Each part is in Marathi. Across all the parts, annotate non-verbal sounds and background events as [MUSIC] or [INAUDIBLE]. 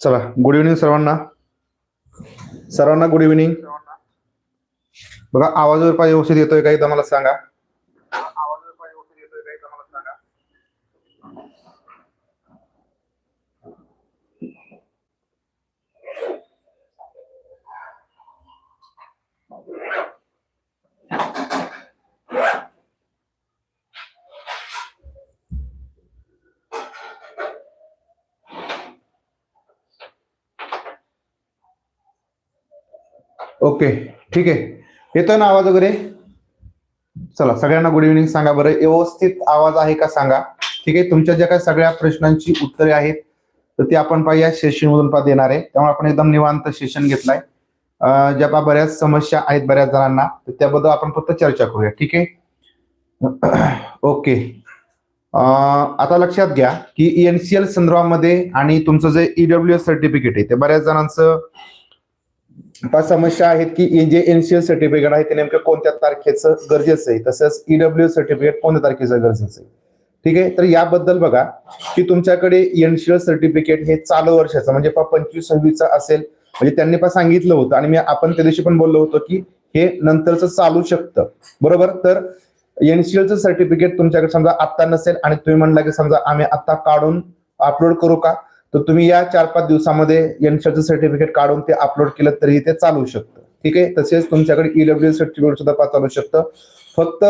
चला गुड इव्हनिंग सर्वांना. सर्वांना गुड इव्हनिंग बघा आवाज वगैरे पाहिजे व्यवस्थित येतोय का एकदा मला सांगा. ओके ठीक आहे. येतोय ना आवाज वगैरे? चला सगळ्यांना गुड इव्हनिंग सांगा बरं. व्यवस्थित आवाज आहे का सांगा. ठीक आहे तुमच्या ज्या काही सगळ्या प्रश्नांची उत्तरे आहेत तर ती आपण पाहिजे सेशन मधून पा देणार आहे. त्यामुळे आपण एकदम निवांत सेशन घेतलाय. ज्या पा बऱ्याच समस्या आहेत बऱ्याच जणांना तर त्याबद्दल आपण फक्त चर्चा करूया ठीक आहे? [CLEARS THROAT] ओके. आता लक्षात घ्या की एनसीएल संदर्भामध्ये आणि तुमचं जे ईडब्ल्यू एस सर्टिफिकेट आहे ते बऱ्याच जणांचं पाच समस्या आहेत की जे एनसीएल सर्टिफिकेट आहे ते नेमकं कोणत्या तारखेचं गरजेचं आहे? तसंच ईडब्ल्यू सर्टिफिकेट कोणत्या तारखेचं गरजेचं आहे? ठीक आहे? तर याबद्दल बघा की तुमच्याकडे एनसीएल सर्टिफिकेट हे चालू वर्षाचं म्हणजे पंचवीस सव्वीसचं असेल. म्हणजे त्यांनी पण सांगितलं होतं आणि मी आपण त्या दिवशी पण बोललो होतो की हे नंतरचं चालू शकतं. बरोबर? तर एनसीएलचं सर्टिफिकेट तुमच्याकडे समजा आत्ता नसेल आणि तुम्ही म्हणला की समजा आम्ही आत्ता काढून अपलोड करू का? तर तुम्ही या चार पाच दिवसामध्ये एनसीएलचं सर्टिफिकेट काढून ते अपलोड केलं तरी ते चालू शकतं. ठीक आहे? तसेच तुमच्याकडे ईडब्ल्यू सर्टिफिकेट सुद्धा चालू शकतं. फक्त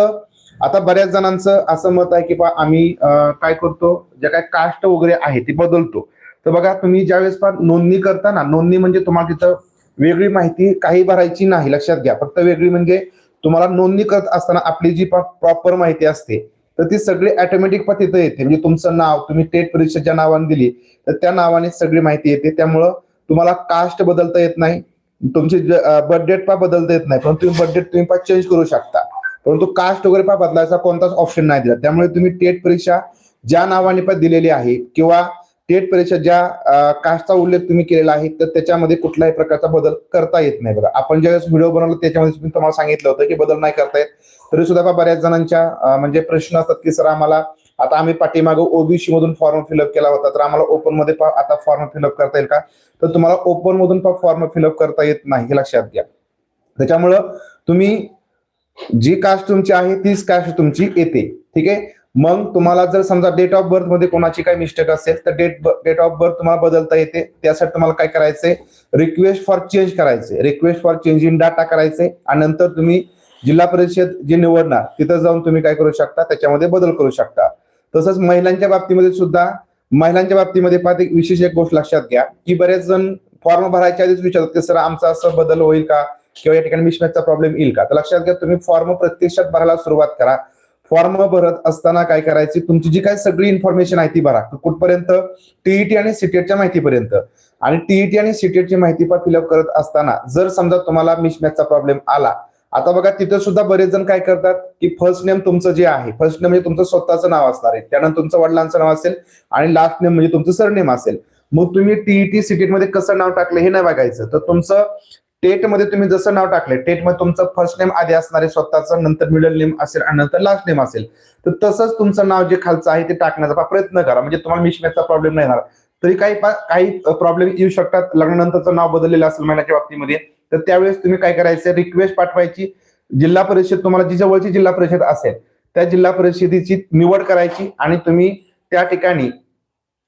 आता बऱ्याच जणांचं असं मत आहे की बा आम्ही काय करतो? ज्या काय कास्ट वगैरे आहे ती बदलतो. तर बघा तुम्ही ज्यावेळेस पण नोंदणी करता ना नोंदणी म्हणजे तुम्हाला तिथं वेगळी माहिती काही भरायची नाही लक्षात घ्या. फक्त वेगळी म्हणजे तुम्हाला नोंदणी करत असताना आपली जी प्रॉपर माहिती असते तर ती सगळी ऑटोमॅटिक तिथं येते. म्हणजे तुमचं नाव तुम्ही टेट परीक्षा ज्या नावाने दिली तर त्या नावाने सगळी माहिती येते. त्यामुळं तुम्हाला कास्ट बदलता येत नाही. तुमची बर्थ डेट पा बदलता येत नाही. परंतु तुम्ही बर्थ डेट तुम्ही पा चेंज करू शकता. परंतु कास्ट वगैरे पा बदलायचा कोणताच ऑप्शन नाही दिला. त्यामुळे तुम्ही टेट परीक्षा ज्या नावाने पण दिलेली आहे किंवा टेट परीक्षा ज्या कास्टचा उल्लेख तुम्ही केलेला आहे तर त्याच्यामध्ये कुठल्याही प्रकारचा बदल करता येत नाही बघा. आपण ज्यावेळेस व्हिडिओ बनवला त्याच्यामध्ये तुम्हाला सांगितलं होतं की बदल नाही करता येत. तरी सुद्धा बऱ्याच जणांच्या म्हणजे प्रश्न असतात की सर आम्हाला आता आम्ही पाठीमागे ओबीसी मधून फॉर्म फिलअप केला होता तर आम्हाला ओपनमध्ये आता फॉर्म फिलअप करता येईल का? तर तुम्हाला ओपन मधून फॉर्म फिलअप करता येत नाही हे लक्षात घ्या. त्याच्यामुळं तुम्ही जी कास्ट तुमची आहे तीच कास्ट तुमची येते. ठीक आहे? मग तुम्हाला जर समजा डेट ऑफ बर्थमध्ये कोणाची काही मिस्टेक असेल तर डेट डेट ऑफ बर्थ तुम्हाला बदलता येते. त्यासाठी तुम्हाला काय करायचंय? रिक्वेस्ट फॉर चेंज करायचे request for change in data करायचे आणि नंतर तुम्ही जिल्हा परिषद जे निवडणार तिथं जाऊन तुम्ही काय करू शकता? त्याच्यामध्ये बदल करू शकता. तसंच महिलांच्या बाबतीमध्ये सुद्धा महिलांच्या बाबतीमध्ये पाहते एक विशेष एक गोष्ट लक्षात घ्या की बरेच जण फॉर्म भरायच्या आधीच विचारतात की सर आमचा असं बदल होईल का? किंवा या ठिकाणी मिशमॅचचा प्रॉब्लेम येईल का? तर लक्षात घ्या तुम्ही फॉर्म प्रत्यक्षात भरायला सुरुवात करा. फॉर्म भरत असताना काय करायची? तुमची जी काय सगळी इन्फॉर्मेशन आहे ती भरा. कुठपर्यंत? टीईटी आणि सीटेटच्या माहितीपर्यंत. आणि टीईटी आणि सीटेटची माहिती पण फिलअप करत असताना जर समजा तुम्हाला मिसमॅचचा प्रॉब्लेम आला आता बघा तिथं सुद्धा बरेच जण काय करतात की फर्स्ट नेम तुमचं जे आहे फर्स्ट नेम म्हणजे तुमचं स्वतःचं नाव असणार आहे. त्यानंतर तुमचं वडिलांचं नाव असेल आणि लास्ट नेम म्हणजे तुमचं सरनेम असेल. मग तुम्ही टीईटी सीटेटमध्ये कसं नाव टाकलं हे नाही बघायचं. तर तुमचं टेटमध्ये तुम्ही जसं नाव टाकले टेटमध्ये तुमचं फर्स्ट नेम आधी असणार आहे स्वतःचं नंतर मिडल नेम असेल आणि नंतर लास्ट नेम असेल. तर तसंच तुमचं नाव जे खालचं आहे ते टाकण्याचा प्रयत्न करा. म्हणजे तुम्हाला मिशमॅचचा प्रॉब्लेम नाही येणार. तरी काही काही प्रॉब्लेम येऊ शकतात. लग्नानंतरचं नाव बदललेलं असेल महिन्याच्या बाबतीमध्ये तर त्यावेळेस तुम्ही काय करायचं? रिक्वेस्ट पाठवायची. जिल्हा परिषद तुम्हाला जी जवळची जिल्हा परिषद असेल त्या जिल्हा परिषदेची निवड करायची आणि तुम्ही त्या ठिकाणी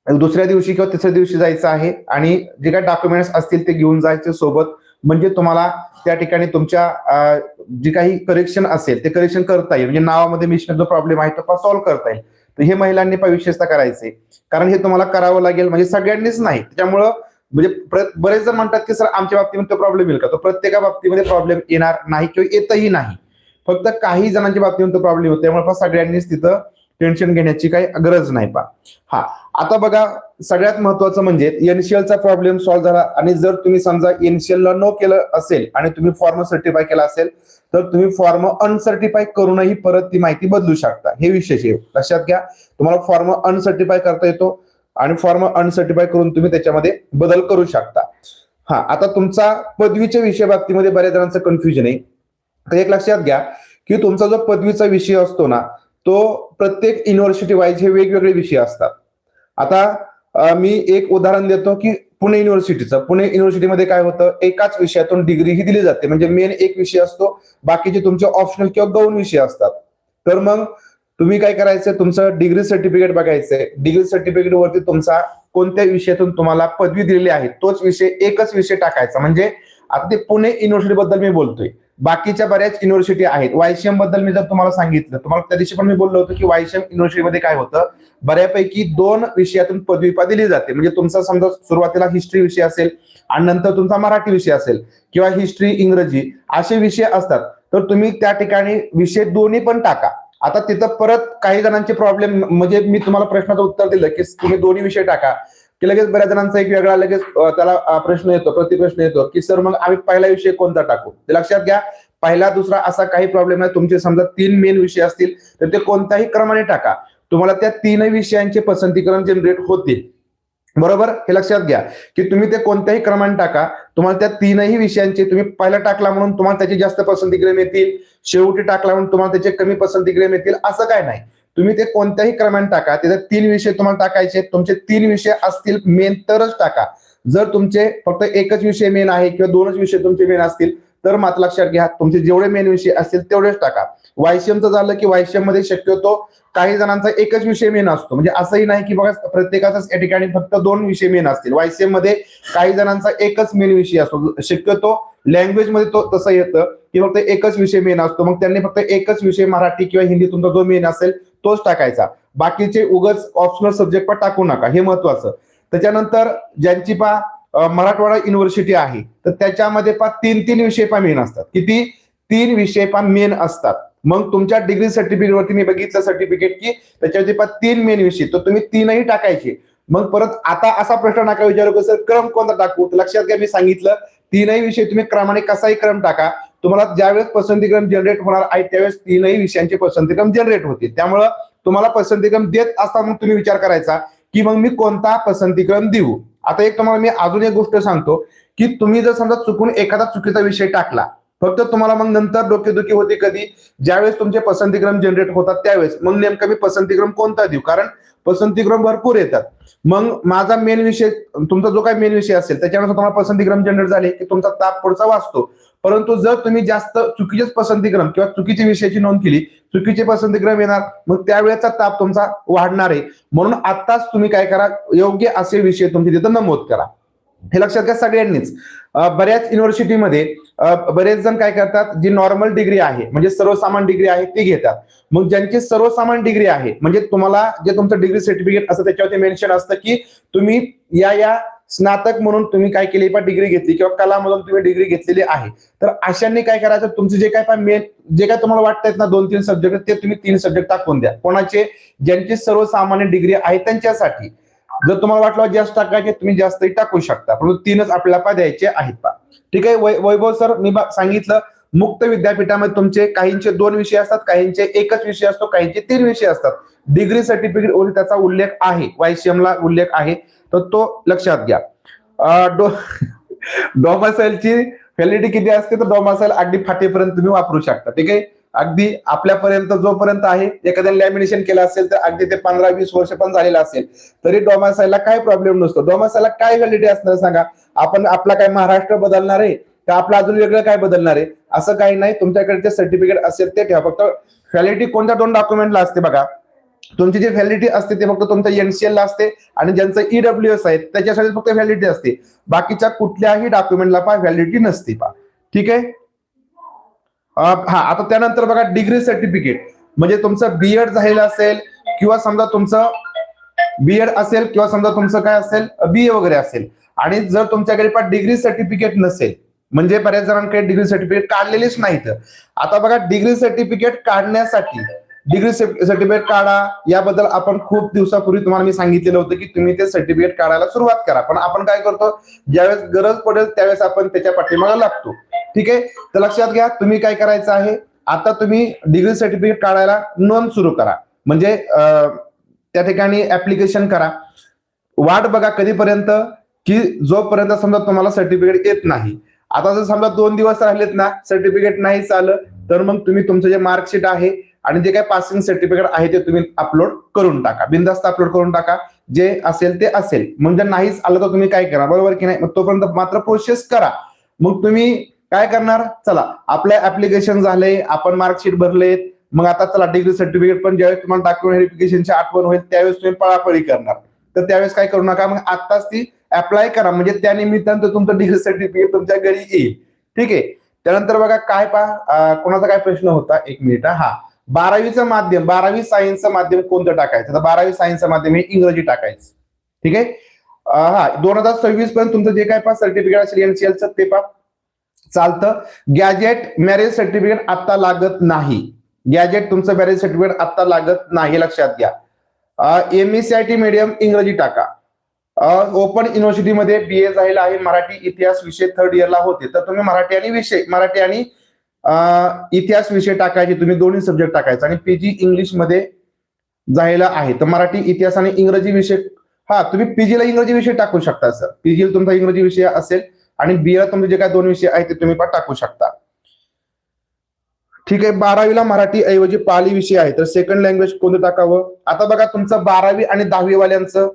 दुसऱ्या दिवशी किंवा तिसऱ्या दिवशी जायचं आहे आणि जे काही डॉक्युमेंट्स असतील ते घेऊन जायचे सोबत. म्हणजे तुम्हाला त्या ठिकाणी तुमच्या जे काही करेक्शन असेल ते करेक्शन करता येईल. म्हणजे नावामध्ये मिशन जो प्रॉब्लेम आहे तो सॉल्व्ह करता येईल. तर हे महिलांनी पण विशेषतः करायचे. कारण हे तुम्हाला करावं लागेल म्हणजे सगळ्यांनीच नाही. त्याच्यामुळं म्हणजे बरेच जण म्हणतात की सर आमच्या बाबतीमध्ये तो प्रॉब्लेम येईल का? तो प्रत्येका बाबतीमध्ये प्रॉब्लेम येणार नाही किंवा येतही नाही. फक्त काही जणांच्या बाबतीमध्ये तो प्रॉब्लेम होतो त्यामुळे सगळ्यांनीच तिथं टेन्शन घेण्याची काही गरज नाही पा हा आता बघा सगळ्यात महत्वाचं म्हणजे एनसीएलचा प्रॉब्लेम सॉल्व्ह झाला आणि जर तुम्ही समजा एनसीएल ला नो केलं असेल आणि तुम्ही फॉर्म सर्टिफाय केला असेल तर तुम्ही फॉर्म अनसर्टिफाय करूनही परत ती माहिती बदलू शकता. हे विशेष आहे. लक्षात घ्या तुम्हाला फॉर्म अनसर्टिफाय करता येतो आणि फॉर्म अनसर्टिफाय करून तुम्ही त्याच्यामध्ये बदल करू शकता. हा आता तुमचा पदवीच्या विषय बाबतीमध्ये बऱ्याच जणांचं कन्फ्युजन आहे. तर एक लक्षात घ्या की तुमचा जो पदवीचा विषय असतो ना तो प्रत्येक युनिव्हर्सिटी वाईज हे वेगवेगळे विषय असतात. आता मी एक उदाहरण देतो की पुणे युनिव्हर्सिटीचं पुणे युनिव्हर्सिटीमध्ये काय होतं? एकाच विषयातून डिग्री ही दिली जाते. म्हणजे मेन एक विषय असतो. बाकीचे तुमचे ऑप्शनल किंवा गौण विषय असतात. तर मग तुम्ही काय करायचं? तुमचं डिग्री सर्टिफिकेट बघायचंय. डिग्री सर्टिफिकेट वरती तुमचा कोणत्या विषयातून तुम्हाला पदवी दिलेली आहे? तोच विषय एकच विषय टाकायचा. म्हणजे आता ते पुणे युनिव्हर्सिटी बद्दल मी बोलतोय. बाकीच्या बऱ्याच युनिव्हर्सिटी आहेत. वायसीएमबद्दल मी जर तुम्हाला सांगितलं तुम्हाला त्या दिवशी पण मी बोललो होतो की वायसीएम युनिव्हर्सिटीमध्ये काय होतं? बऱ्यापैकी दोन विषयातून पदवीपा दिली जाते. म्हणजे तुमचा समजा सुरुवातीला हिस्ट्री विषय असेल आणि नंतर तुमचा मराठी विषय असेल किंवा हिस्ट्री इंग्रजी असे विषय असतात. तर तुम्ही त्या ठिकाणी विषय दोन्ही पण टाका. आता तिथं परत काही जणांचे प्रॉब्लेम म्हणजे मी तुम्हाला प्रश्नाचं उत्तर दिलं की तुम्ही दोन्ही विषय टाका. की लगेच बऱ्याच जणांचा एक वेगळा लगेच त्याला प्रश्न येतो प्रतिप्रश्न येतो की सर मग आम्ही पहिला विषय कोणता टाकू? ते लक्षात घ्या पहिला दुसरा असा काही प्रॉब्लेम नाही. तुमचे समजा तीन मेन विषय असतील तर ते कोणत्याही क्रमाने टाका. तुम्हाला त्या तीनही विषयांचे पसंतीकरण जनरेट होतील. बरोबर? हे लक्षात घ्या की तुम्ही ते कोणत्याही क्रमाने टाका. तुम्हाला त्या तीनही विषयांचे तुम्ही पहिला टाकला म्हणून तुम्हाला त्याची जास्त पसंतीकडे मिळतील शेवटी टाकला म्हणून तुम्हाला त्याचे कमी पसंतीकडे मिळतील असं काय नाही. तुम्ही ते कोणत्याही क्रमाने टाका. तिथे तीन विषय तुम्हाला टाकायचे तुमचे तीन विषय असतील मेन तरच टाका. जर तुमचे फक्त एकच विषय मेन आहे किंवा दोनच विषय तुमचे मेन असतील तर मात्र लक्षात घ्या तुमचे जेवढे मेन विषय असतील तेवढेच टाका. वायसीएमचं झालं की वायसीएममध्ये शक्यतो काही जणांचा एकच विषय मेन असतो. म्हणजे असंही नाही की बघा प्रत्येकाचाच या ठिकाणी फक्त दोन विषय मेन असतील. वायसीएममध्ये काही जणांचा एकच मेन विषय असतो. शक्यतो लँग्वेजमध्ये तो तसं येतं की फक्त एकच विषय मेन असतो. मग त्यांनी फक्त एकच विषय मराठी किंवा हिंदी तुमचा जो मेन असेल तोच टाकायचा. बाकीचे उगच ऑप्शनल सब्जेक्ट पण टाकू नका. हे महत्वाचं. त्याच्यानंतर ज्यांची पा मराठवाडा युनिव्हर्सिटी आहे तर त्याच्यामध्ये पा तीन तीन विषय पा मेन असतात. किती? तीन विषय पा मेन असतात. मग तुमच्या डिग्री सर्टिफिकेट वरती मी बघितलं सर्टिफिकेट की त्याच्यावरती पा तीन मेन विषय. तर तुम्ही तीनही टाकायचे. मग परत आता असा प्रश्न नका विचारू की सर क्रम कोणता टाकू? लक्षात घ्या मी सांगितलं तीनही विषय तुम्ही क्रमाने कसाही क्रम टाका. तुम्हाला ज्यावेळेस पसंतीक्रम जनरेट होणार आहे त्यावेळेस तीनही विषयांचे पसंतीक्रम जनरेट होतील. त्यामुळं तुम्हाला पसंतीक्रम देत असता मग तुम्ही विचार करायचा की मग मी कोणता पसंतीक्रम देऊ? आता एक तुम्हाला मी अजून एक गोष्ट सांगतो की तुम्ही जर समजा चुकून एखादा चुकीचा विषय टाकला फक्त तुम्हाला मग नंतर डोकेदुखी होते कधी? ज्यावेळेस तुमचे पसंतीक्रम जनरेट होतात त्यावेळेस. मग नेमका मी पसंतीक्रम कोणता देऊ? कारण पसंतीक्रम भरपूर येतात. मग माझा मेन विषय तुमचा जो काही मेन विषय असेल त्याच्यानुसार तुम्हाला पसंतीक्रम जनरेट झाले की तुमचा ताप पुढचा वाचतो. परंतु जर तुम्ही जास्त चुकीचेच पसंतीक्रम किंवा चुकीच्या विषयाची नोंद केली चुकीचे पसंतीक्रम येणार मग त्यावेळेचा ताप तुमचा वाढणार आहे म्हणून आत्ताच तुम्ही काय करा योग्य असे विषय तुमचे तिथं नमूद करा. हे लक्षात घ्या सगळ्यांनीच. बऱ्याच युनिव्हर्सिटीमध्ये बरेच जण काय करतात जी नॉर्मल डिग्री आहे म्हणजे सर्वसामान्य डिग्री आहे ती घेतात. मग ज्यांची सर्वसामान्य डिग्री आहे म्हणजे तुम्हाला जे तुमचं डिग्री सर्टिफिकेट असतं त्याच्यावरती मेन्शन असतं की तुम्ही या या स्नातक म्हणून तुम्ही काय केली पण डिग्री घेतली किंवा कलामधून तुम्ही डिग्री घेतलेली आहे. तर अशांनी काय करायचं तुमचे जे काय मेन जे काय तुम्हाला वाटतंय ना दोन तीन सब्जेक्ट ते तुम्ही तीन सब्जेक्ट टाकून द्या. कोणाचे ज्यांची सर्वसामान्य डिग्री आहे त्यांच्यासाठी. जर तुम्हाला वाटलं जास्त टाकायचे तुम्ही जास्तही टाकू शकता. परंतु तीनच आपल्याला पा द्यायचे आहेत पा ठीक आहे वै- वैभव सर मी सांगितलं मुक्त विद्यापीठामध्ये तुमचे काहींचे दोन विषय असतात काहींचे एकच विषय असतो काहींचे तीन विषय असतात. डिग्री सर्टिफिकेट वरील त्याचा उल्लेख आहे YCM ला उल्लेख आहे तर तो लक्षात घ्या. अं, डो डोमासाईलची व्हॅलिडिटी किती असते तर डोमासाईल अगदी फाटेपर्यंत तुम्ही वापरू शकता. ठीक आहे? अगदी आपल्यापर्यंत जोपर्यंत आहे एखाद्या लॅमिनेशन केलं असेल तर अगदी ते पंधरा वीस वर्ष पण झालेलं असेल. तरी डोमासायला काय प्रॉब्लेम नसतो. डोमासायला काय व्हॅलिडिटी असणार सांगा? आपण आपला काय महाराष्ट्र बदलणार आहे? का आपलं अजून वेगळं काय बदलणार आहे? असं काही नाही. तुमच्याकडे जे सर्टिफिकेट असेल ते ठेवा. फक्त व्हॅलिडिटी कोणत्या दोन डॉक्युमेंटला असते बघा. तुमची जी व्हॅलिडिटी असते ते फक्त तुमच्या एनसीएल ला असते आणि ज्यांचं ईडब्ल्यू एस आहे त्याच्यासाठी फक्त व्हॅलिडिटी असते. बाकीच्या कुठल्याही डॉक्युमेंटला पहा व्हॅलिडिटी नसते पा ठीक आहे? हा आता त्यानंतर बघा डिग्री सर्टिफिकेट म्हणजे तुमचं बीएड झालेलं असेल किंवा समजा तुमचं बीएड असेल किंवा समजा तुमचं काय असेल बी ए वगैरे असेल. आणि जर तुमच्याकडे पण डिग्री सर्टिफिकेट नसेल म्हणजे बऱ्याच जणांकडे डिग्री सर्टिफिकेट काढलेलीच नाहीत. आता बघा डिग्री सर्टिफिकेट काढण्यासाठी डिग्री सर्टिफिकेट काढा. याबद्दल आपण खूप दिवसापूर्वी तुम्हाला मी सांगितलेलं होतं की तुम्ही ते सर्टिफिकेट काढायला सुरुवात करा. पण आपण काय करतो ज्यावेळेस गरज पडेल त्यावेळेस आपण त्याच्या पाठीमागे लागतो. ठीक आहे? तर लक्षात घ्या तुम्ही काय करायचं आहे? आता तुम्ही डिग्री सर्टिफिकेट काढायला नोंद सुरू करा. म्हणजे त्या ठिकाणी ऍप्लिकेशन करा. वाट बघा कधीपर्यंत की जोपर्यंत समजा तुम्हाला सर्टिफिकेट येत नाही. आता जर समजा दोन दिवस राहिलेत ना सर्टिफिकेट नाही चाललं तर मग तुम्ही तुमचं जे मार्कशीट आहे आणि जे काय पासिंग सर्टिफिकेट आहे ते तुम्ही अपलोड करून टाका. बिंदास्त अपलोड करून टाका. जे असेल ते असेल. म्हणजे नाहीच आलं तर तुम्ही काय करा? बरोबर की नाही? मग तोपर्यंत मात्र प्रोसेस करा. मग तुम्ही काय करणार? चला आपलं ऍप्लिकेशन झालंय आपण मार्कशीट भरलेत. मग आता चला डिग्री सर्टिफिकेट पण ज्यावेळेस तुम्हाला डॉक्युमेंट व्हेरिफिकेशनची आठवण होईल त्यावेळेस तुम्ही पळापळी करणार. तर त्यावेळेस काय करू नका? मग आताच ती अप्लाय करा. म्हणजे त्या निमित्तानं तुमचं डिग्री सर्टिफिकेट तुमच्या घरी येईल. ठीक आहे? त्यानंतर बघा काय पहा कोणाचा काय प्रश्न होता? एक मिनिट हा. बारावीचं माध्यम बारावी सायन्सचं माध्यम कोणतं टाकायचं? तर बारावी सायन्सचं माध्यम हे इंग्रजी टाकायचं. ठीक आहे? हा दोन हजार सव्वीस पर्यंत तुमचं जे काय पा सर्टिफिकेट असेल एनसीएलचं ते पा चालतं. गॅजेट मॅरेज सर्टिफिकेट आता लागत नाही. गॅजेट तुमचं मॅरेज सर्टिफिकेट आता लागत नाही लक्षात घ्या. M S C I T medium इंग्रजी टाका. ओपन युनिव्हर्सिटीमध्ये बी ए झालेला आहे मराठी इतिहास विषय थर्ड इयरला होते. तर तुम्ही मराठी आणि विषय मराठी आणि इतिहास विषय टाकायचे तुम्ही दोन्ही सब्जेक्ट टाकायचा. आणि पीजी इंग्लिशमध्ये झालेला आहे. तर मराठी इतिहास आणि इंग्रजी विषय हा तुम्ही पीजी ला इंग्रजी विषय टाकू शकता सर पीजी ला तुमचा इंग्रजी विषय असेल आणि बीला तुमचे जे काय दोन विषय आहेत ते तुम्ही पण टाकू शकता. ठीक आहे बारावीला मराठी ऐवजी पाली विषय आहे. तर सेकंड लँग्वेज कोणतं टाकावं? आता बघा तुमचं बारावी आणि दहावी वाल्यांचं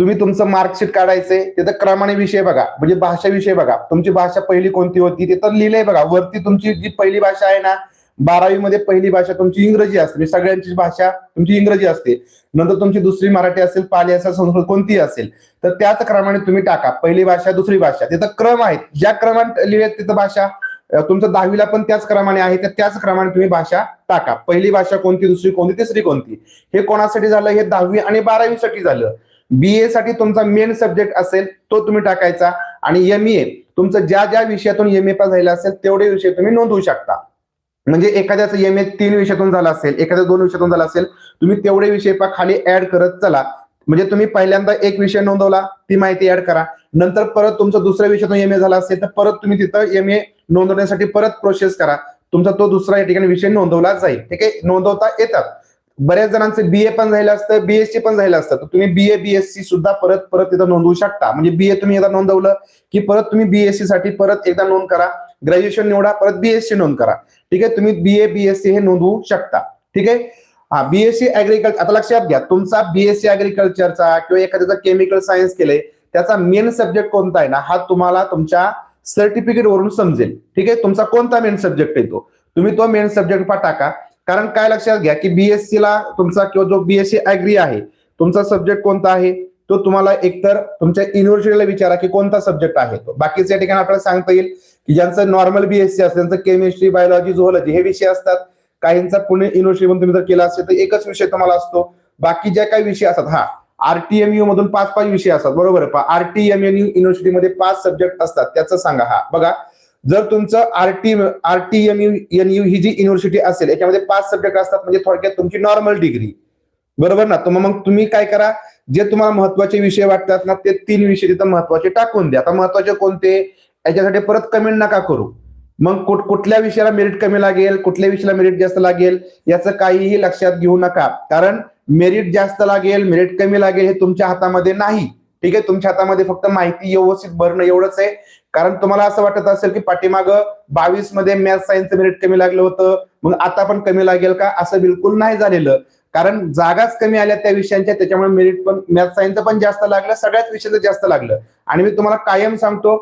तुम्ही तुमचं मार्कशीट काढायचंय तिथं क्रमाने विषय बघा म्हणजे भाषा विषय बघा. तुमची भाषा पहिली कोणती होती ते तर लिहिलंय बघा. वरती तुमची जी पहिली भाषा आहे ना बारावी मध्ये पहिली भाषा तुमची इंग्रजी असते. म्हणजे सगळ्यांची भाषा तुमची इंग्रजी असते. नंतर तुमची दुसरी मराठी असेल पाली असेल संस्कृत कोणतीही असेल तर त्याच क्रमाने तुम्ही टाका. पहिली भाषा दुसरी भाषा. तिथं क्रम आहेत. ज्या क्रमात लिहिलेत तिथं भाषा तुमचं दहावीला पण त्याच क्रमाने आहे तर त्याच क्रमाने तुम्ही भाषा टाका. पहिली भाषा कोणती दुसरी कोणती तिसरी कोणती? हे कोणासाठी झालं? हे दहावी आणि बारावीसाठी झालं. बी ए साठी तुमचा मेन सब्जेक्ट असेल तो तुम्ही टाकायचा. आणि एम ए तुमचं ज्या ज्या विषयातून एम ए पास झालेला असेल तेवढे विषय तुम्ही नोंदवू शकता. म्हणजे एखाद्याचं एम ए तीन विषयातून झालं असेल एखाद्या दोन विषयातून झाला असेल तुम्ही तेवढे विषय पा खाली ऍड करत चला. म्हणजे तुम्ही पहिल्यांदा एक विषय नोंदवला ती माहिती ऍड करा. नंतर परत तुमचा दुसऱ्या विषयातून एम ए झाला असेल तर परत तुम्ही तिथं एम ए नोंदवण्यासाठी परत प्रोसेस करा. तुमचा तो दुसरा या ठिकाणी विषय नोंदवला जाईल. ठीक आहे? नोंदवता येतात. बऱ्याच जणांचं बीए पण झालं असतं बीएससी पण झालं असतं. तर तुम्ही बीए बीएससी सुद्धा परत परत तिथं नोंदवू शकता. म्हणजे बीए तुम्ही एकदा नोंदवलं की परत तुम्ही बीएससी साठी परत एकदा नोंद करा. ग्रॅज्युएशन निवडा परत बीएससी नोंद करा. ठीक आहे? तुम्ही बीए बीएससी हे नोंदवू शकता. ठीक आहे? हा बीएससी अॅग्रिकल्चर आता लक्षात घ्या. तुमचा बीएससी अॅग्रिकल्चरचा किंवा एखाद्याचा केमिकल सायन्स केलंय त्याचा मेन सब्जेक्ट कोणता आहे ना हा तुम्हाला तुमच्या सर्टिफिकेट वरून समजेल. ठीक आहे? तुमचा कोणता मेन सब्जेक्ट आहे तो? तुम्ही तो मेन सब्जेक्ट टाका. कारण काय लक्षात घ्या की बीएससी ला तुमचा किंवा जो बीएससी अॅग्री आहे तुमचा सब्जेक्ट कोणता आहे तो तुम्हाला एकतर तुमच्या युनिव्हर्सिटीला विचारा की कोणता सब्जेक्ट आहे तो. बाकीच्या ठिकाणी आपल्याला सांगता येईल की ज्यांचं नॉर्मल बीएससी असतं त्यांचं केमिस्ट्री बायोलॉजी झुओलॉजी हे विषय असतात. काहींचा पुणे युनिव्हर्सिटी तुम्ही जर केला असेल तर एकच विषय तुम्हाला असतो. बाकी ज्या काही विषय असतात हा आरटीएमयू मधून पाच पाच विषय असतात बरोबर आरटीएमयू युनिव्हर्सिटीमध्ये पाच सब्जेक्ट असतात त्याचं सांगा हा. बघा जर तुमचं आरटी आरटी एनयू एनयू ही जी युनिव्हर्सिटी असेल याच्यामध्ये पाच सब्जेक्ट असतात म्हणजे थोडक्यात तुमची नॉर्मल डिग्री बरोबर ना? तर मग तुम्ही काय करा जे तुम्हाला महत्त्वाचे विषय वाटतात ना ते तीन विषय तिथं महत्त्वाचे टाकून द्या. आता महत्त्वाचे कोणते? याच्यासाठी परत कमेंट नका करू. मग कुठ कुठल्या विषयाला मेरिट कमी लागेल कुठल्या विषयाला मेरिट जास्त लागेल याचं काहीही लक्षात घेऊ नका. कारण मेरिट जास्त लागेल मेरिट कमी लागेल हे तुमच्या हातामध्ये नाही. ठीक आहे तुमच्या हातामध्ये फक्त माहिती व्यवस्थित भरणं एवढंच आहे. कारण तुम्हाला असं वाटत असेल की पाठीमागं बावीसमध्ये मॅथ सायन्सचं मेरिट कमी लागलं होतं मग आता पण कमी लागेल का? असं बिलकुल नाही झालेलं. कारण जागाच कमी आल्या त्या विषयांच्या त्याच्यामुळे मेरिट पण मॅथ सायन्सचं पण जास्त लागलं सगळ्याच विषयाचं जास्त लागलं. आणि मी तुम्हाला कायम सांगतो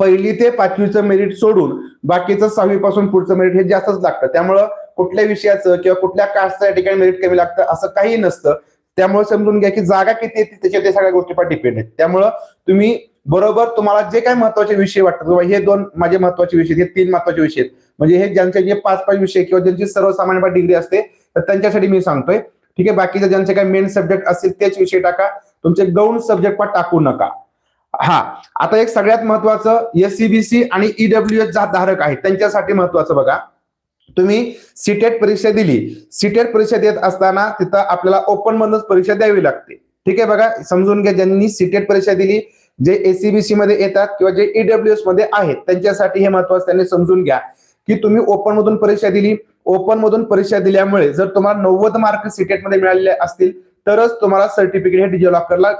पहिली ते पाचवीचं मेरिट सोडून बाकीचं सहावी पासून पुढचं मेरिट हे जास्तच लागतं. त्यामुळं कुठल्या विषयाचं किंवा कुठल्या कास्टचं या ठिकाणी मेरिट कमी लागतं असं काही नसतं. त्यामुळे समजून घ्या की जागा किती येते त्याच्या ते सगळ्या गोष्टीवर डिपेंड आहेत. त्यामुळं तुम्ही बरोबर तुम्हाला जे काही महत्त्वाचे विषय वाटतात किंवा हे दोन माझे महत्त्वाचे विषय आहेत, हे तीन महत्त्वाचे विषय आहेत. म्हणजे हे ज्यांचे जे पाच पाच विषय किंवा ज्यांची सर्वसामान्य डिग्री असते तर त्यांच्यासाठी मी सांगतोय. ठीक आहे बाकीचे ज्यांचे काही मेन सब्जेक्ट असतील तेच विषय टाका. तुमचे गौण सब्जेक्ट पण टाकू नका. हा आता एक सगळ्यात महत्वाचं एससीबीसी आणि ईडब्ल्यू एस धारक आहेत त्यांच्यासाठी महत्वाचं बघा. तुम्ही सीटेट परीक्षा दिली. सीटेट परीक्षा देत असताना तिथं आपल्याला ओपन मधूनच परीक्षा द्यावी लागते. ठीक आहे बघा समजून घ्या ज्यांनी सीटेट परीक्षा दिली जे एसीबीसी मध्ये येतात किंवा जे ईडब्ल्यूएसमध्ये आहेत त्यांच्यासाठी हे महत्वाचं त्यांनी समजून घ्या. की तुम्ही ओपन मधून परीक्षा दिली ओपन मधून परीक्षा दिल्यामुळे जर तुम्हाला नव्वद मार्क सीटेटमध्ये मिळालेले असतील तरच तुम्हाला सर्टिफिकेट हे डिजिलॉकरला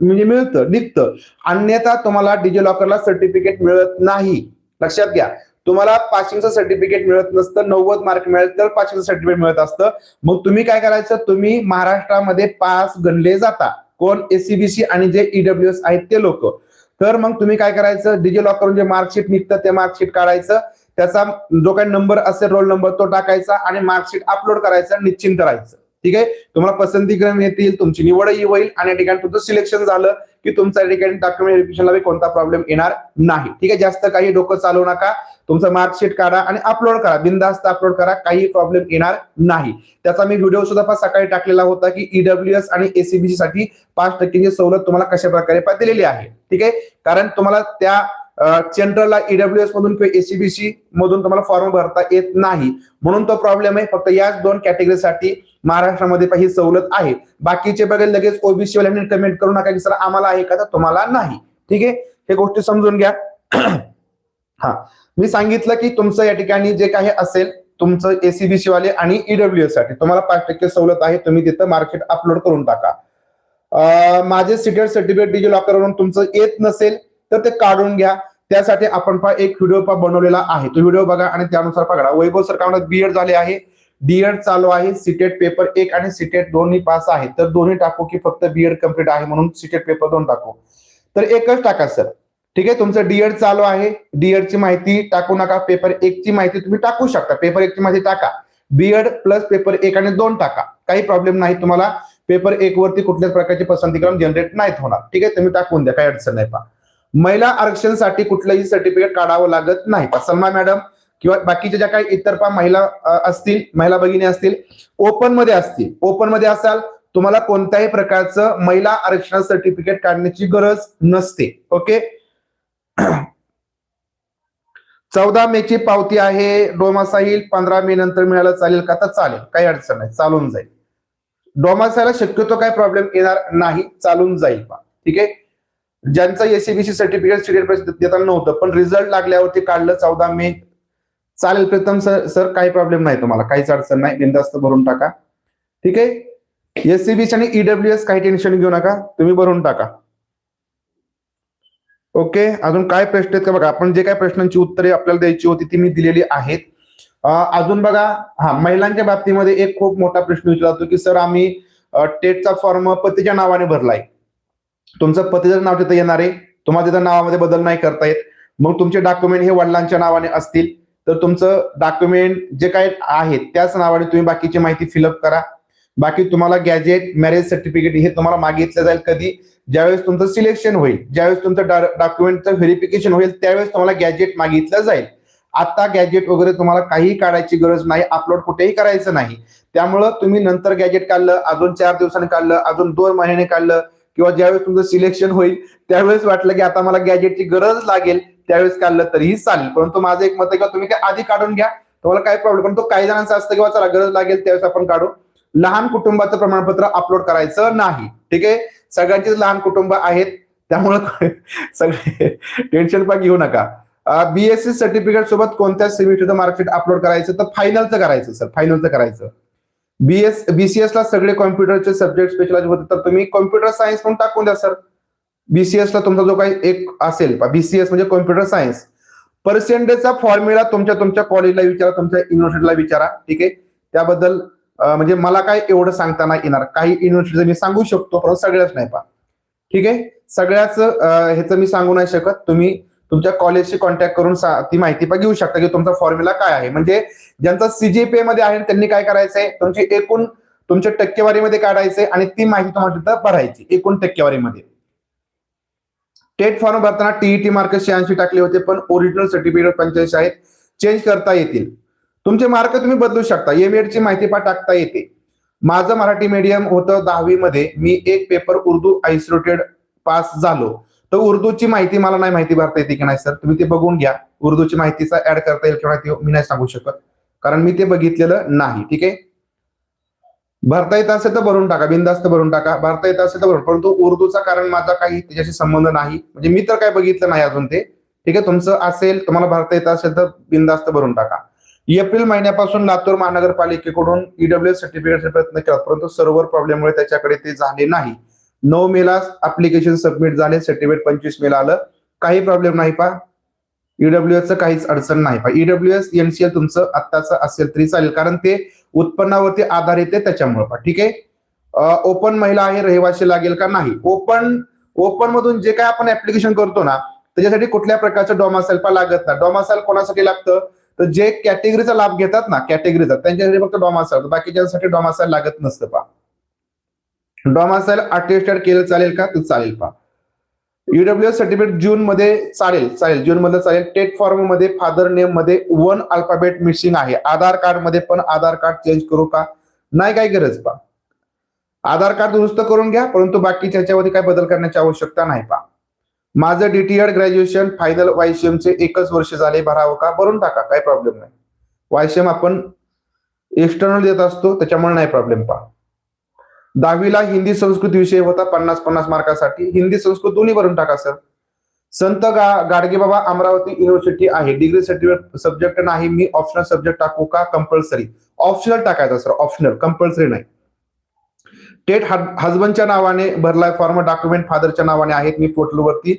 म्हणजे मिळतं निघतं. अन्यथा तुम्हाला डिजिलॉकरला सर्टिफिकेट मिळत नाही. लक्षात घ्या. तुम्हाला पासिंगचं सर्टिफिकेट मिळत नसतं नव्वद मार्क मिळेल तर पासिंगचं सर्टिफिकेट मिळत असतं. मग तुम्ही काय करायचं? तुम्ही महाराष्ट्रामध्ये पास गणले जाता. कोण? एसीबीसी आणि जे ईडब्ल्यू एस आहेत ते लोक. तर मग तुम्ही काय करायचं? डिजी लॉकरून जे मार्कशीट निघतं ते मार्कशीट काढायचं. त्याचा जो काही नंबर असेल रोल नंबर तो टाकायचा आणि मार्कशीट अपलोड करायचं निश्चिंत राहायचं. ठीक आहे? तुम्हाला पसंतीक्रम येतील तुमची निवडही होईल आणि या ठिकाणी तुमचं सिलेक्शन झालं की तुमचा या ठिकाणी डॉक्युमेंट व्हेरिफिकेशनला कोणता प्रॉब्लेम येणार नाही. ठीक आहे? जास्त काही डोकं चालवू नका. तुमचं मार्कशीट काढा आणि अपलोड करा. बिंदास्त अपलोड करा. काही प्रॉब्लेम येणार नाही. त्याचा मी व्हिडिओ सुद्धा पण सकाळी टाकलेला होता की ईडब्ल्यू एस आणि एसीबीसी साठी पाच टक्केची सवलत तुम्हाला कशा प्रकारे दिलेली आहे. ठीक आहे? कारण तुम्हाला त्या सेंट्रलला ईडब्ल्यू एस मधून किंवा एसीबीसी मधून तुम्हाला फॉर्म भरता येत नाही. म्हणून तो प्रॉब्लेम आहे. फक्त याच दोन कॅटेगरीसाठी महाराष्ट्रामध्ये ही सवलत आहे. बाकीचे बघेल लगेच ओबीसी वाल्यांनी कमेंट करू नका की सर आम्हाला आहे का? तर तुम्हाला नाही. ठीक आहे? हे गोष्टी समजून घ्या. हा. मी सांगितलं की तुमचं या ठिकाणी जे काही असेल तुमचं एसीबीसी वाले आणि ईडब्ल्यू साठी तुम्हाला पाच टक्के सवलत आहे तुम्ही तिथं मार्केट अपलोड करून टाका. माझे सिटेट सर्टिफिकेट डिजी लॉकरवरून तुमचं येत नसेल तर ते काढून घ्या. त्यासाठी आपण पहा एक व्हिडिओ पा बनवलेला आहे. तो व्हिडिओ बघा आणि त्यानुसार पकडा. वैभव सरकारमध्ये बीएड झाले आहे. डीएड चालू आहे सीटेट पेपर एक आणि सीटेट दोन्ही पास आहे तर दोन्ही टाकू की फक्त बीएड कंप्लीट आहे म्हणून सीटेट पेपर दोन टाकू. तर एकच टाका सर ठीक आहे? तुमचं डीएड चालू आहे. डीएड ची माहिती टाकू नका. पेपर एक ची माहिती तुम्ही टाकू शकता. पेपर एक ची माहिती टाका. बीएड प्लस पेपर एक आणि दोन टाका. काही प्रॉब्लेम नाही तुम्हाला. पेपर एक वरती कुठल्याच प्रकारचे पसंतीक्रम जनरेट नाहीत होणार. ठीक आहे? तुम्ही टाकून द्या. काही अडचण नाही पा महिला आरक्षणसाठी कुठलंही सर्टिफिकेट काढावं लागत नाही. पहा. सलमा मॅडम किंवा बाकीच्या ज्या काही इतर पा महिला असतील महिला भगिनी असतील ओपनमध्ये असतील. ओपनमध्ये असाल तुम्हाला कोणत्याही प्रकारचं महिला आरक्षण सर्टिफिकेट काढण्याची गरज नसते. ओके चौदा मे ची पावती आहे. डोमासाईल पंधरा मे नंतर मिळालं चालेल का? तर चालेल. काही अडचण नाही. चालून जाईल. डोमासाईला शक्यतो काय प्रॉब्लेम येणार नाही. चालून जाईल पा ठीक आहे? ज्यांचं एसीबीसी सर्टिफिकेट स्टुडंट देताना नव्हतं पण रिझल्ट लागल्यावरती काढलं चौदा मे. चालेल प्रथम सर सर काही प्रॉब्लेम नाही तुम्हाला. काहीच अडचण नाही. बिंदास्त भरून टाका. ठीक आहे? एससीबीसी आणि ईडब्ल्यू एस काही टेन्शन घेऊ नका. तुम्ही भरून टाका. ओके? अजून काय प्रश्न आहेत का बघा? आपण जे काय प्रश्नांची उत्तरे आपल्याला द्यायची होती ती मी दिलेली आहेत. अजून बघा हा महिलांच्या बाबतीमध्ये एक खूप मोठा प्रश्न विचारला जातो की सर आम्ही टेटचा फॉर्म पतीच्या नावाने भरलाय. तुमचं पतीचं नाव तिथं येणार आहे. तुम्हाला तिथं नावामध्ये बदल नाही करता येत. मग तुमचे डॉक्युमेंट हे वडिलांच्या नावाने असतील. तर तुमचं डॉक्युमेंट जे काय आहेत त्याच नावाने तुम्ही बाकीची माहिती फिलअप करा. बाकी तुम्हाला गॅजेट मॅरेज सर्टिफिकेट हे तुम्हाला मागितलं जाईल कधी. ज्यावेळेस तुमचं सिलेक्शन होईल ज्यावेळेस तुमचं डॉक्युमेंटचं व्हेरिफिकेशन होईल त्यावेळेस तुम्हाला गॅजेट मागितलं जाईल. आता गॅजेट वगैरे तुम्हाला काही काढायची गरज नाही अपलोड कुठेही करायचं नाही. त्यामुळं तुम्ही नंतर गॅजेट काढलं अजून चार दिवसांनी काढलं अजून दोन महिन्याने काढलं किंवा ज्यावेळेस तुमचं सिलेक्शन होईल त्यावेळेस वाटलं की आता मला गॅजेटची गरज लागेल त्यावेळेस काढलं तरीही चालेल. परंतु माझं एक मत आहे किंवा तुम्ही काय आधी काढून घ्या तुम्हाला काय प्रॉब्लेम पण तो काही जणांचा असतं किंवा चला गरज लागेल त्यावेळेस आपण काढू. लहान कुटुंबाचं प्रमाणपत्र अपलोड करायचं नाही. ठीक आहे? सगळ्यांचीच लहान कुटुंब आहेत. त्यामुळं [LAUGHS] सगळे टेन्शन पण घेऊ नका. बीएससी सर्टिफिकेट सोबत कोणत्या सेमिस्टरचं मार्कशीट अपलोड करायचं? तर फायनलचं करायचं सर फायनलचं करायचं. बीएस बीसीएस ला सगळे कॉम्प्युटरचे सब्जेक्ट स्पेशलाइज होते तर तुम्ही कॉम्प्युटर सायन्स म्हणून टाकून द्या सर बीसीएस ला तुमचा जो काही एक असेल बीसीएस म्हणजे कॉम्प्युटर सायन्स पर्सेंटेजचा फॉर्म्युला तुमच्या तुमच्या कॉलेजला विचारा तुमच्या युनिव्हर्सिटीला विचारा. ठीक आहे? त्याबद्दल म्हणजे मला काय एवढं सांगताना येणार. काही युनिव्हर्सिटीचं मी सांगू शकतो पण सगळ्याच नाही पा ठीक आहे? सगळ्याच ह्याचं मी सांगू नाही शकत. तुम्ही तुमच्या कॉलेजशी कॉन्टॅक्ट करून ती माहिती पण घेऊ शकता की तुमचा फॉर्म्युला काय आहे. म्हणजे ज्यांचा सीजीपीए मध्ये आहे त्यांनी काय करायचंय? तुमची एकूण तुमच्या टक्केवारीमध्ये काढायचंय आणि ती माहिती तुम्हाला तिथं भरायची एकूण टक्केवारीमध्ये. टेट फॉर्म भरताना टीईटी मार्क शहाऐंशी टाकले होते पण ओरिजिनल सर्टिफिकेट पंच्याऐंशी आहेत. चेंज करता येतील. तुमचे मार्क तुम्ही बदलू शकता. एमएड ची माहिती पण टाकता येते. माझं मराठी मीडियम होतं दहावी मध्ये मी एक पेपर उर्दू आयसोलेटेड पास झालो. तर उर्दूची माहिती मला नाही माहिती भरता येते की नाही सर तुम्ही ते बघून घ्या. उर्दूची माहितीचा ऍड करता येईल किंवा ते मी नाही सांगू शकत. कारण मी ते बघितलेलं नाही. ठीक आहे? भरता येत असेल तर भरून टाका. बिंदास्त भरून टाका. भरता येत असेल तर भरून. परंतु उर्दूचा कारण माझा काही त्याच्याशी संबंध नाही. म्हणजे मी तर काय बघितलं नाही अजून ते. ठीक आहे? तुमचं असेल तुम्हाला भरता येत असेल तर बिंदास्त भरून टाका. एप्रिल महिन्यापासून लातूर महानगरपालिकेकडून ईडब्ल्यू सर्टिफिकेटचा प्रयत्न केला परंतु सर्व्हर प्रॉब्लेममुळे त्याच्याकडे ते झाले नाही. नऊ मेला अप्लिकेशन सबमिट झाले सर्टिफिकेट पंचवीस मेला आलं. काही प्रॉब्लेम नाही पा ईडब्ल्यूएसचं काहीच अडचण नाही E ईडब्ल्यूएस एनसीएल तुमचं आत्ताचं असेल तरी चालेल कारण ते उत्पन्नावरती आधारित आहे त्याच्यामुळे पहा ठीक आहे? ओपन महिला आहे रहिवासी लागेल का नाही? ओपन ओपन मधून जे काय आपण ऍप्लिकेशन करतो ना त्याच्यासाठी कुठल्या प्रकारचं डोमासाईल पा लागत नाही. डोमासाईल कोणासाठी लागतं? तर जे कॅटेगरीचा लाभ घेतात ना कॅटेगरीचा त्यांच्यासाठी फक्त डॉमासाईल बाकीच्यासाठी डॉमासाईल लागत नसतं पा डॉमासाईल अटेस्टेड केलं चालेल का? तर चालेल पा युडब्ल्यू सर्टिफिकेट जून मध्ये चालेल चालेल. जून मध्ये चालेल. टेट फॉर्ममध्ये फादर नेममध्ये वन अल्फाबेट मिसिंग आहे. आधार कार्डमध्ये पण आधार कार्ड चेंज करू का? नाही काय गरज पा आधार कार्ड दुरुस्त करून घ्या परंतु बाकीच्या याच्यामध्ये काय बदल करण्याची आवश्यकता नाही पा माझं डीटीएड ग्रॅज्युएशन फायनल वायसीएमचे एकच वर्ष झाले भरावं का? भरून टाका काही प्रॉब्लेम नाही. वायसीएम आपण एक्सटर्नल देत असतो त्याच्यामुळे नाही प्रॉब्लेम पा दहावीला हिंदी संस्कृत विषय होता पन्नास पन्नास मार्कासाठी. हिंदी संस्कृत दोन्ही भरून टाका सर. संत गा गाडगे बाबा अमरावती युनिव्हर्सिटी आहे. डिग्री सर्टिफिकेट सब्जेक्ट नाही मी ऑप्शनल सब्जेक्ट टाकू का? कंपल्सरी ऑप्शनल टाकायचा सर. ऑप्शनल कंपल्सरी नाही. टेट हजबंडच्या नावाने भरलाय फॉर्म डॉक्युमेंट फादरच्या नावाने आहेत मी पोर्टलवरती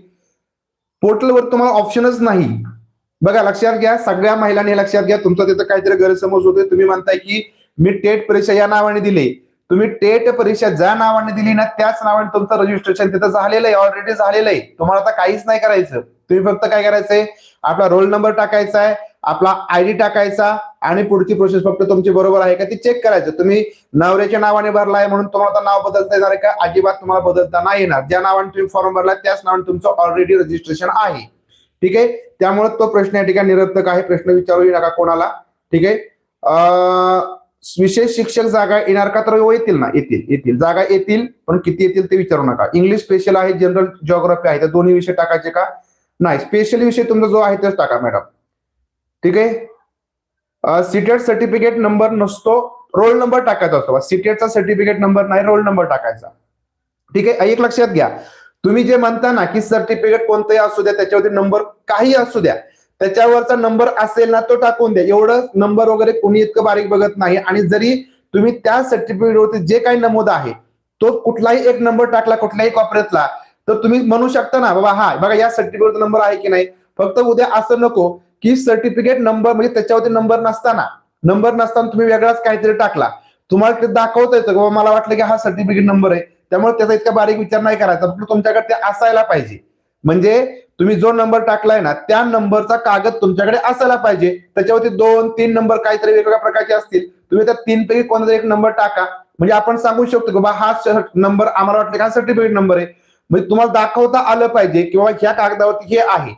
पोर्टलवर तुम्हाला ऑप्शनच नाही. बघा लक्षात घ्या सगळ्या महिलांनी लक्षात घ्या तुमचा तिथं काहीतरी गैरसमज होतोय. तुम्ही म्हणताय की मी टेट परीक्षा या नावाने दिली. तुम्ही टेट परीक्षा ज्या नावाने दिली ना त्याच नावाने तुमचं रजिस्ट्रेशन तिथं झालेलं आहे ऑलरेडी झालेलं आहे. तुम्हाला आता काहीच नाही करायचं. तुम्ही फक्त काय करायचंय? आपला रोल नंबर टाकायचा आहे. आपला आयडी टाकायचा आणि पुढची प्रोसेस फक्त तुमची बरोबर आहे का ती चेक करायचं. तुम्ही नवऱ्याच्या नावाने भरलाय म्हणून तुम्हाला आता नाव बदलता येणार आहे का? अजिबात तुम्हाला बदलता नाही येणार. ज्या नावाने तुम्ही फॉर्म भरलाय त्याच नावाने तुमचं ऑलरेडी रजिस्ट्रेशन आहे. ठीक आहे? त्यामुळे तो प्रश्न या ठिकाणी निरर्थक आहे. प्रश्न विचारू नका कोणाला. ठीक आहे? विशेष शिक्षक जागा येणार का? तर हो, येतील ना. येतील. येतील. जागा येतील पण किती येतील ते विचारू नका. इंग्लिश स्पेशल आहे जनरल जिओग्राफी आहे. तर दोन्ही विषय टाकायचे का? नाही. स्पेशल विषय तुमचा जो आहे तेच टाका मॅडम ठीक आहे? सीटेट सर्टिफिकेट नंबर नसतो रोल नंबर टाकायचा असतो. सीटेटचा सर्टिफिकेट नंबर नाही रोल नंबर टाकायचा. ठीक आहे? एक लक्षात घ्या. तुम्ही जे म्हणता ना की सर्टिफिकेट कोणतंही असू द्या त्याच्यावरती नंबर काही असू द्या. त्याच्यावरचा नंबर असेल ना तो टाकून द्या. एवढं नंबर वगैरे कोणी इतकं बारीक बघत नाही. आणि जरी तुम्ही त्या सर्टिफिकेटवरती जे काही नमूद आहे तो कुठलाही एक नंबर टाकला कुठल्याही कॉपरेतला तर तुम्ही म्हणू शकता ना बाबा हा बघा या सर्टिफिकेटचा नंबर आहे की नाही? फक्त उद्या असं नको की सर्टिफिकेट नंबर म्हणजे त्याच्यावरती नंबर नसताना. नंबर नसताना तुम्ही वेगळाच काहीतरी टाकला. तुम्हाला ते दाखवता येतं बाबा मला वाटलं की हा सर्टिफिकेट नंबर आहे. त्यामुळे त्याचा इतका बारीक विचार नाही करायचा. फक्त तुमच्याकडे ते असायला पाहिजे. म्हणजे तुम्ही जो नंबर टाकलाय ना त्या नंबरचा कागद तुमच्याकडे असायला पाहिजे. त्याच्यावरती दोन तीन नंबर काहीतरी वेगवेगळ्या प्रकारचे असतील. तुम्ही त्या तीन पैकी कोणाचा एक नंबर टाका. म्हणजे आपण सांगू शकतो की बाबा हा नंबर आम्हाला वाटलं की हा सर्टिफिकेट नंबर आहे. म्हणजे तुम्हाला दाखवता आलं पाहिजे किंवा ह्या कागदावरती हे आहे.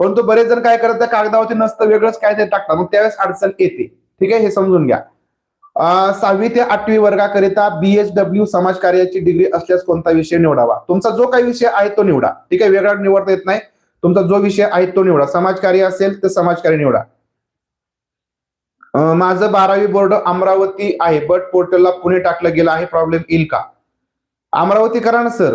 परंतु बरेच जण काय करतात कागदावरती नसतं वेगळंच काय ते टाकतात. मग त्यावेळेस अडचण येते. ठीक आहे? हे समजून घ्या. सहावी ते आठवी वर्गाकरिता बीएचडब्ल्यू समाज कार्याची डिग्री असल्यास कोणता विषय निवडावा? तुमचा जो काही विषय आहे तो निवडा. ठीक आहे? वेगळा निवडता येत नाही. तुमचा जो विषय आहे तो निवडा. समाजकार्य असेल तर समाजकार्य निवडा. माझं बारावी बोर्ड अमरावती आहे. बट पोर्टलला पुणे टाकलं गेलं आहे. प्रॉब्लेम येईल का? अमरावती करा ना सर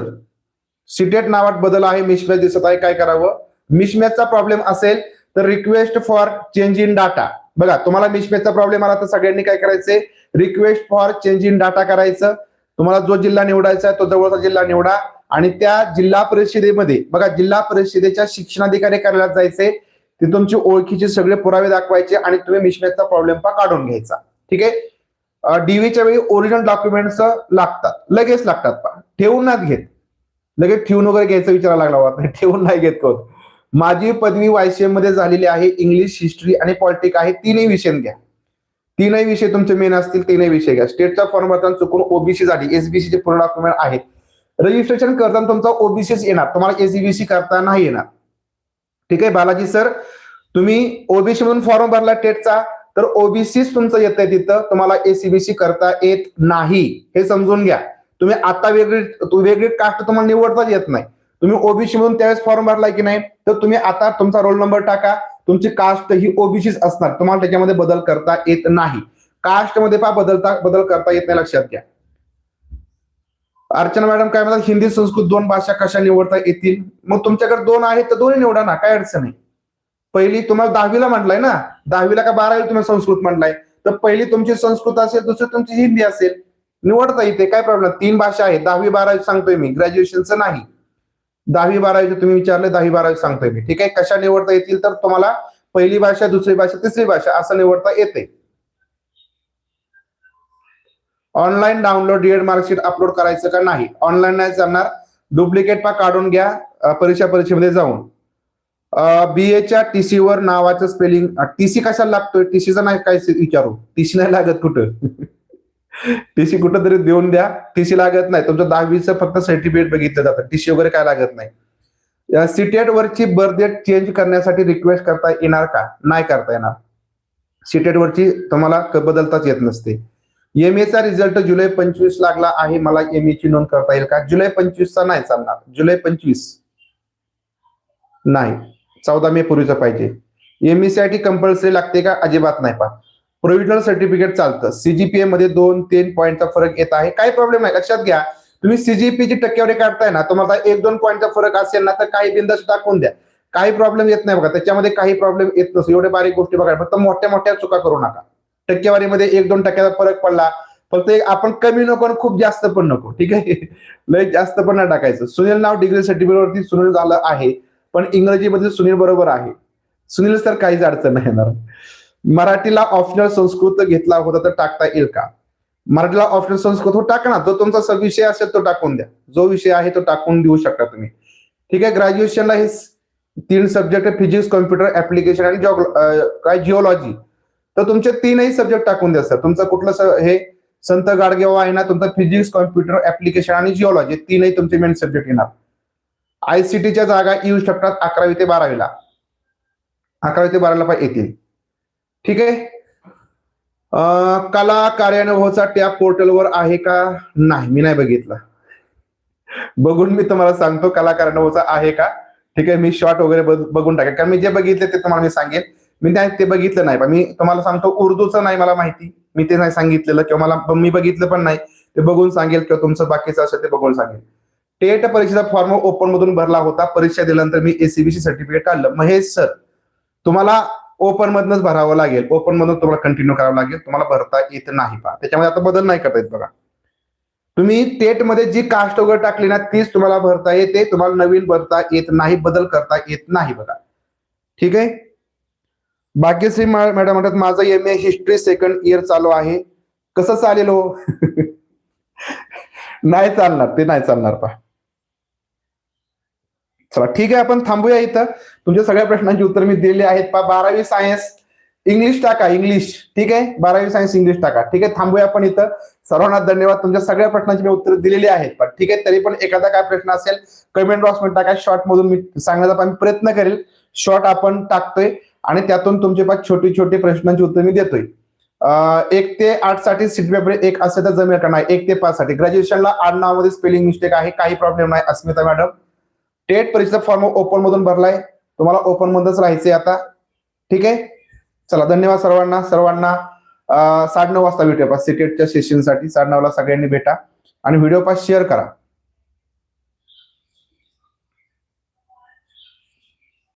सिटेट नावात बदल आहे. मिशमॅच दिसत आहे. काय करावं? मिसमॅचचा प्रॉब्लेम असेल तर request for change in data बघा तुम्हाला मिसमॅचचा प्रॉब्लेम आला तर सगळ्यांनी काय करायचंय? Request for change in data करायचं. तुम्हाला जो जिल्हा निवडायचा आहे तो जवळचा जिल्हा निवडा. आणि त्या जिल्हा परिषदेमध्ये बघा जिल्हा परिषदेच्या शिक्षणाधिकारी कार्यालयात जायचे ते तुमची ओळखीचे सगळे पुरावे दाखवायचे आणि तुम्ही मिसमॅचचा प्रॉब्लेम पा काढून घ्यायचा. ठीक आहे? डीव्हीच्या वेळी ओरिजिनल डॉक्युमेंट्स लागतात. लगेच लागतात. पा ठेवून नाच घेत. लगेच ठेवून वगैरे घ्यायचा विचार लागला होता [LAUGHS] ठेवून नाही घेत कोण. माझी पदवी वायसीएममध्ये झालेली आहे इंग्लिश हिस्ट्री आणि पॉलिटिक आहे तीनही विषय घ्या. तीनही विषय तुमचे मेन असतील तीनही विषय घ्या. स्टेटचा फॉर्म भरताना चुकून ओबीसी झाली एसबीसी चे पूर्ण डॉक्युमेंट आहेत. रजिस्ट्रेशन करताना तुमचा ओबीसीच येणार. तुम्हाला एसबीसी करता नाही येणार. ठीक आहे बालाजी सर तुम्ही ओबीसी मधून फॉर्म भरला टेटचा तर ओबीसीच तुमचं येत आहे तिथं. तुम्हाला एसीबीसी करता येत नाही. हे समजून घ्या. तुम्ही आता वेगळी वेगळी कास्ट तुम्हाला निवडताच येत नाही. तुम्ही ओबीसी म्हणून त्यावेळेस फॉर्म भरलाय की नाही तर तुम्ही आता तुमचा रोल नंबर टाका. तुमची कास्ट ही ओबीसीच असणार. तुम्हाला त्याच्यामध्ये बदल करता येत नाही. कास्टमध्ये पा बदलता बदल करता येत नाही लक्षात घ्या. अर्चना मॅडम काय म्हणतात हिंदी संस्कृत दोन भाषा कशा निवडता येतील? मग तुमच्याकडे दोन आहेत तर दोन्ही निवडा ना काय अडचण आहे? पहिली तुम्हाला दहावीला म्हटलंय ना? दहावीला का बारावीला तुम्ही संस्कृत म्हटलंय? तर पहिली तुमची संस्कृत असेल दुसरी तुमची हिंदी असेल. निवडता येते काय प्रॉब्लेम तीन भाषा आहेत दहावी बारावी सांगतोय मी ग्रॅज्युएशनचं नाही. दहावी बारावीचे तुम्ही विचारले दहावी बारावी सांगतोय मी. ठीक आहे? कशा निवडता येतील तर तुम्हाला पहिली भाषा दुसरी भाषा तिसरी भाषा असं निवडता येते. Online download DEd marksheet upload करायचं का नाही? ऑनलाईन नाही चालणार. डुप्लिकेट पा काढून घ्या परीक्षा परीक्षेमध्ये जाऊन. बी एच्या टीसी वर नावाचं स्पेलिंग टीसी कशाला लागतोय? टीसीचा नाही काय विचारू. टीसी नाही लागत कुठं? [LAUGHS] टीसी कुठंतरी देऊन द्या. टीसी लागत नाही. तुमचं दहावीचं फक्त सर्टिफिकेट बघितलं जातं. टीसी वगैरे काय लागत नाही. सीटेट वरची बर्थ डेट चेंज करण्यासाठी रिक्वेस्ट करता येणार का? नाही करता येणार. सीटेट वरची तुम्हाला बदलताच येत नसते. एम चा रिझल्ट जुलै पंचवीस लागला आहे. मला एम ची नोंद करता येईल का? जुलै पंचवीसचा नाही चालणार. जुलै पंचवीस. नाही. चौदा मे पूर्वीचा पाहिजे. एमसाठी कंपल्सरी लागते का? अजिबात नाही पा प्रोव्हिजनल सर्टिफिकेट चालतं. सीजीपीए मध्ये दोन तीन पॉईंटचा फरक येत आहे. काय प्रॉब्लेम नाही. लक्षात घ्या. तुम्ही सीजीपी ची टक्केवारी काढताय ना तुम्हाला एक दोन पॉईंटचा फरक असेल ना तर काही बिंदास दाखवून द्या. काही प्रॉब्लेम येत नाही बघा. त्याच्यामध्ये काही प्रॉब्लेम येत नसतो. एवढे बारीक गोष्टी बघा. फक्त मोठ्या मोठ्या चुका करू नका. टक्केवारीमध्ये एक दोन टक्क्याचा फरक पडला. फक्त आपण कमी नको आणि खूप जास्त पण नको. ठीक आहे? [LAUGHS] लय जास्त पण नाही टाकायचं. सुनील नाव डिग्री सर्टिफिकेट वरती सुनील झालं आहे. पण इंग्रजीमध्ये सुनील बरोबर आहे. सुनील सर काहीच अडचण नाही येणार. मराठीला ऑप्शनल संस्कृत घेतला होता तर टाकता येईल का? मराठीला ऑप्शनल संस्कृत हो टाकणार ना. जो तुमचा विषय असेल तो टाकून द्या. जो विषय आहे तो टाकून देऊ शकता तुम्ही. ठीक आहे ग्रॅज्युएशनला हे तीन सब्जेक्ट फिजिक्स कॉम्प्युटर ऍप्लिकेशन आणि जॉग काय जिओलॉजी तर तुमचे तीनही सब्जेक्ट टाकून द्या सर तुमचं कुठलं हे संत गाडगेवा आहे ना तुमचं फिजिक्स कॉम्प्युटर ऍप्लिकेशन आणि जिओलॉजी तीनही तुमचे मेन सब्जेक्ट येणार. आयसीटीच्या जागा येऊ शकतात अकरावी ते बारावीला. अकरावी ते बारावीला पण येतील. ठीक आहे? कला कार्यानुभवचा टॅप पोर्टलवर आहे का? नाही मी नाही बघितला. बघून मी तुम्हाला सांगतो कला कार्यानुभवचा आहे का? ठीक आहे मी शॉर्ट वगैरे बघून टाकेल कारण मी जे बघितले ते तुम्हाला मी सांगेन. मी नाही ते बघितलं नाही. पण मी तुम्हाला सांगतो उर्दूचं नाही मला माहिती. मी ते नाही सांगितलेलं किंवा मला मी बघितलं पण नाही. ते बघून सांगेल किंवा तुमचं बाकीचं असेल ते बघून सांगेल. टेट परीक्षेचा फॉर्म ओपन मधून भरला होता. परीक्षा दिल्यानंतर मी एसीबीसी सर्टिफिकेट काढलं. महेश सर तुम्हाला ओपन मधनच भरावं लागेल. ओपन मधून तुम्हाला कंटिन्यू करावं लागेल. तुम्हाला भरता येत नाही पा त्याच्यामध्ये आता बदल नाही करता येत बघा. तुम्ही टेटमध्ये जी कास्ट वगैरे टाकली ना तीच तुम्हाला भरता येते. तुम्हाला नवीन भरता येत नाही बदल करता येत नाही बघा. ठीक आहे? भाग्यश्री श्री मॅडम म्हणतात माझं M A history second year चालू आहे. कसं चालेल हो? [LAUGHS] नाही चालणार ते नाही चालणार पा चला ठीक आहे आपण थांबूया इथं. तुमच्या सगळ्या प्रश्नांची उत्तर मी दिलेली आहेत. पा बारावी सायन्स इंग्लिश टाका इंग्लिश ठीक आहे? बारावी सायन्स इंग्लिश टाका. ठीक आहे? थांबूया आपण इथं. सर्वांना धन्यवाद. तुमच्या सगळ्या प्रश्नांची मी उत्तर दिलेली आहेत. पण ठीक आहे तरी पण एखादा काय प्रश्न असेल कमेंट बॉक्समध्ये टाका. शॉर्ट मधून मी सांगण्याचा पण प्रयत्न करेल. शॉर्ट आपण टाकतोय आणि त्यातून तुमचे पाच छोटे छोटे प्रश्नांची उत्तर मी देतोय. एक ते आठसाठी सीट पेपर एक असेल तर जमेल का नाही? एक ते पाच साठी. ग्रॅज्युएशनला आडनावामध्ये स्पेलिंग मिस्टेक आहे. काही प्रॉब्लेम नाही. अस्मिता मॅडम टेट परीक्षेचा फॉर्म ओपन मधून भरलाय. तुम्हाला ओपन मधूनच राहायचंय आता. ठीक आहे? चला धन्यवाद सर्वांना. सर्वांना साडे नऊ वाजता भेटूया. सीटेटच्या सेशनसाठी साडेनऊला सगळ्यांनी भेटा. आणि व्हिडिओ पास शेअर करा.